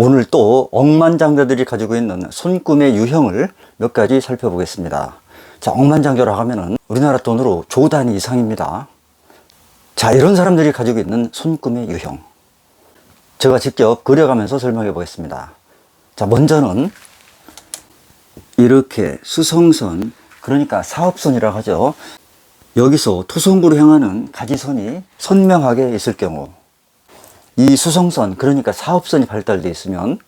오늘 또 억만장자들이 가지고 있는 손금의 유형을 몇 가지 살펴보겠습니다. 자, 억만장자라고 하면은 우리나라 돈으로 조 단위 이상입니다. 자, 이런 사람들이 가지고 있는 손금의 유형. 제가 직접 그려가면서 설명해 보겠습니다. 자, 먼저는 이렇게 수성선, 그러니까 사업선이라고 하죠. 여기서 토성구로 향하는 가지선이 선명하게 있을 경우, 이 수성선, 그러니까 사업선이 발달되어 있으면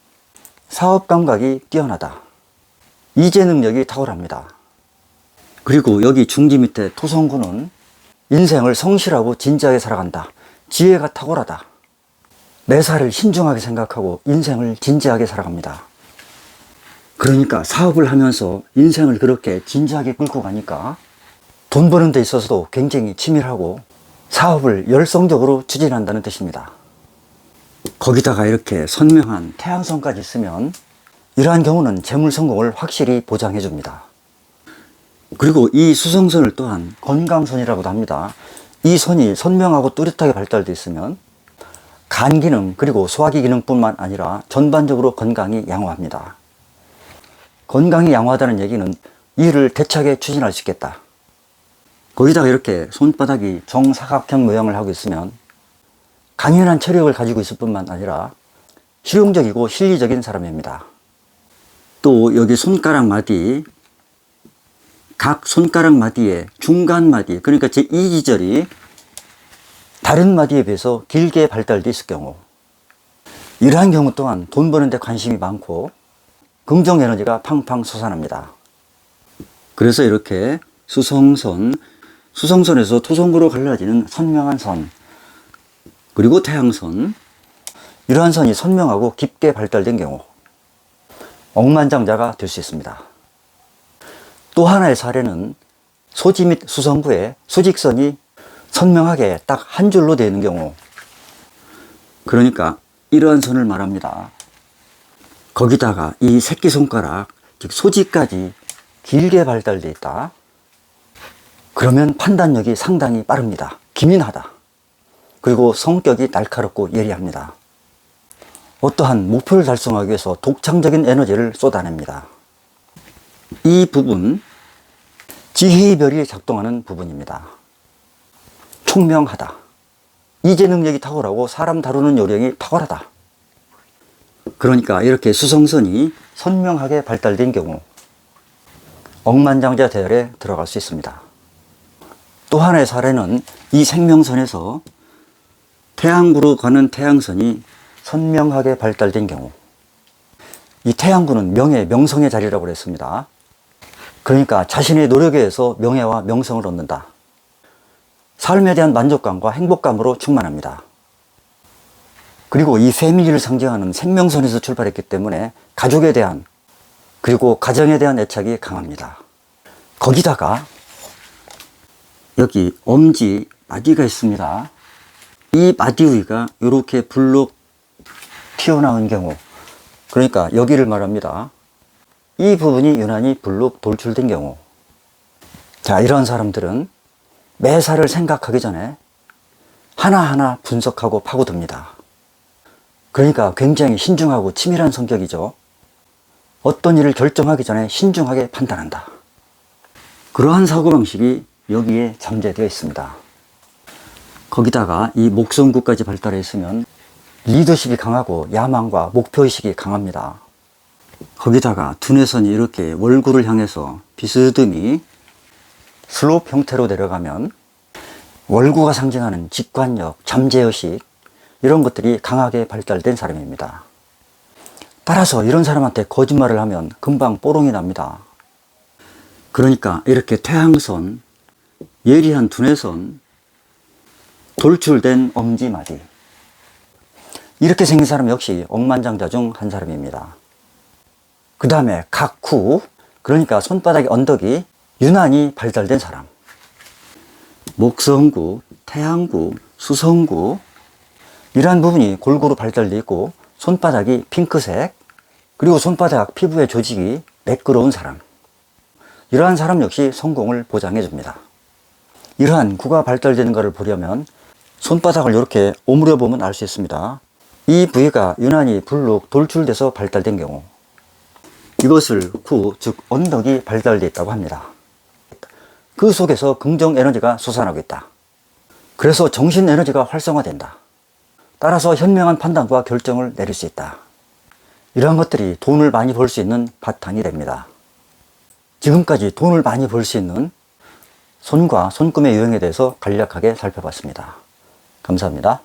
사업 감각이 뛰어나다. 이제 능력이 탁월합니다. 그리고 여기 중지 밑에 토성구는 인생을 성실하고 진지하게 살아간다. 지혜가 탁월하다. 매사를 신중하게 생각하고 인생을 진지하게 살아갑니다. 그러니까 사업을 하면서 인생을 그렇게 진지하게 끌고 가니까 돈 버는 데 있어서도 굉장히 치밀하고 사업을 열성적으로 추진한다는 뜻입니다. 거기다가 이렇게 선명한 태양선까지 있으면 이러한 경우는 재물 성공을 확실히 보장해 줍니다. 그리고 이 수성선을 또한 건강선이라고도 합니다. 이 선이 선명하고 뚜렷하게 발달되어 있으면 간 기능 그리고 소화기 기능뿐만 아니라 전반적으로 건강이 양호합니다. 건강이 양호하다는 얘기는 일을 대차게 추진할 수 있겠다. 거기다가 이렇게 손바닥이 정사각형 모양을 하고 있으면 강인한 체력을 가지고 있을 뿐만 아니라 실용적이고 실리적인 사람입니다. 또 여기 손가락 마디, 각 손가락 마디의 중간 마디, 그러니까 제2지절이 다른 마디에 비해서 길게 발달되어 있을 경우, 이러한 경우 또한 돈 버는 데 관심이 많고 긍정 에너지가 팡팡 솟아납니다. 그래서 이렇게 수성선, 수성선에서 토성구로 갈라지는 선명한 선, 그리고 태양선, 이러한 선이 선명하고 깊게 발달된 경우, 억만장자가 될 수 있습니다. 또 하나의 사례는 소지 및 수성구에 수직선이 선명하게 딱 한 줄로 되어 있는 경우, 그러니까 이러한 선을 말합니다. 거기다가 이 새끼손가락, 즉 소지까지 길게 발달되어 있다. 그러면 판단력이 상당히 빠릅니다. 기민하다. 그리고 성격이 날카롭고 예리합니다. 어떠한 목표를 달성하기 위해서 독창적인 에너지를 쏟아냅니다. 이 부분, 지혜의 별이 작동하는 부분입니다. 총명하다. 이제 능력이 탁월하고 사람 다루는 요령이 탁월하다. 그러니까 이렇게 수성선이 선명하게 발달된 경우 억만장자 대열에 들어갈 수 있습니다. 또 하나의 사례는 이 생명선에서 태양구로 가는 태양선이 선명하게 발달된 경우 이 태양구는 명예, 명성의 자리라고 그랬습니다. 그러니까 자신의 노력에 의해서 명예와 명성을 얻는다. 삶에 대한 만족감과 행복감으로 충만합니다. 그리고 이 세미를 상징하는 생명선에서 출발했기 때문에 가족에 대한 그리고 가정에 대한 애착이 강합니다. 거기다가 여기 엄지 마디가 있습니다. 이 마디 위가 이렇게 불룩 튀어나온 경우 그러니까 여기를 말합니다. 이 부분이 유난히 불룩 돌출된 경우 자 이런 사람들은 매사를 생각하기 전에 하나하나 분석하고 파고듭니다. 그러니까 굉장히 신중하고 치밀한 성격이죠. 어떤 일을 결정하기 전에 신중하게 판단한다. 그러한 사고방식이 여기에 잠재되어 있습니다. 거기다가 이 목성구까지 발달해 있으면 리더십이 강하고 야망과 목표의식이 강합니다. 거기다가 두뇌선이 이렇게 월구를 향해서 비스듬히 슬롭 형태로 내려가면 월구가 상징하는 직관력, 잠재의식 이런 것들이 강하게 발달된 사람입니다. 따라서 이런 사람한테 거짓말을 하면 금방 뽀롱이 납니다. 그러니까 이렇게 태양선, 예리한 두뇌선, 돌출된 엄지마디. 이렇게 생긴 사람 역시 억만장자 중 한 사람입니다. 그 다음에 각후, 그러니까 손바닥의 언덕이 유난히 발달된 사람. 목성구, 태양구, 수성구, 이러한 부분이 골고루 발달되어 있고, 손바닥이 핑크색, 그리고 손바닥 피부의 조직이 매끄러운 사람. 이러한 사람 역시 성공을 보장해 줍니다. 이러한 구가 발달되는 것을 보려면 손바닥을 이렇게 오므려 보면 알 수 있습니다. 이 부위가 유난히 불룩 돌출돼서 발달된 경우 이것을 구, 즉 언덕이 발달되어 있다고 합니다. 그 속에서 긍정 에너지가 솟아나고 있다. 그래서 정신 에너지가 활성화된다. 따라서 현명한 판단과 결정을 내릴 수 있다. 이러한 것들이 돈을 많이 벌 수 있는 바탕이 됩니다. 지금까지 돈을 많이 벌 수 있는 손과 손금의 유형에 대해서 간략하게 살펴봤습니다. 감사합니다.